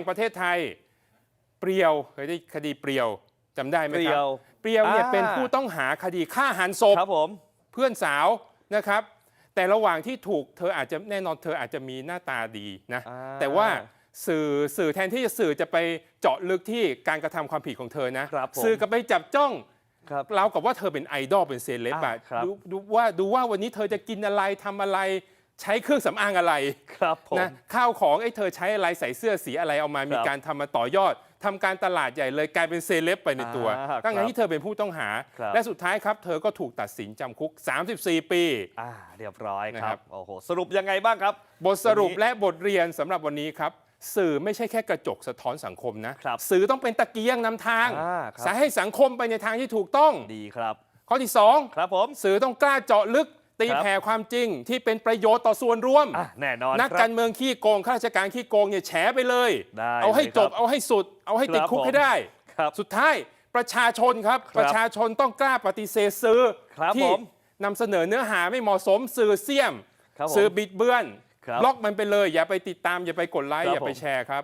งประเทศไทย เปรียวเคยได้คดีเปรียวจำได้ไหมเปรีครัยบวเปรียวเนี่ยอ่า เป็นผู้ต้องหาคดีฆ่าหันศพ ครับผม เพื่อนสาวนะครับ แต่ระหว่างที่ถูกเธออาจจะแน่นอนเธออาจจะมีหน้าตาดีนะ อ่า แต่ว่าสื่อสื่อแทนที่จะสื่อจะไปเจาะลึกที่การกระทำความผิดของเธอนะ ครับผม สื่อก็ไปจับจ้องครับ เรากับว่าเธอเป็นไอดอลเป็นเซเลบอะอ่าครับดูดูว่าดูว่าวันนี้เธอจะกินอะไรทำอะไร ใช้เครื่องสำอางอะไรครับผม นะข้าวของไอ้เธอใช้อะไรใส่เสื้อสีอะไรเอามา มีครับการทำมาต่อยอดทำการตลาดใหญ่เลยกลายเป็นเซเลบไปในตัวอ่าตั้งแต่ครับที่เธอเป็นผู้ต้องหา ครับ และสุดท้ายครับ เธอก็ถูกตัดสินจำคุก 34 ปี อ่าเรียบร้อยคนะครัรับ บโอ้โหสรุปยังไงบ้างครับ บทสรุปวันนี้และบทเรียนสำหรับวันนี้ครับ สื่อไม่ใช่แค่กระจกสะท้อนสังคมนะ ครับสื่อต้องเป็นตะเกียงนำทางอ่าครับ สายให้สังคมไปในทางที่ถูกต้อง ดีครับ ข้อที่ครับผม2สื่อต้องกล้าเจาะลึก ตีครับแผ่ความจริงที่เป็นประโยชน์ต่อส่วนรวม อะแน่นอนนักคการับรเมืองขี้โกงข้าราชการขี้โกงเนี่ยแฉไปเลย ได้เอาให้เลยจครับบเอาให้สุด เอาให้ติดครับคุกผมให้ได้ ครับสุดท้ายประชาชนครับ ครับประชาชนต้องกล้าปฏิเสธซื้อครับที่ผมนำเสนอเนื้อหาไม่เหมาะสมสื่อเสี่ยม ครับผมสื่อบิดเบือนครับบล็อกมันไปเลย อย่าไปติดตามอย่าไปกดไลค์ครับอย่าไปผม แชร์ครับ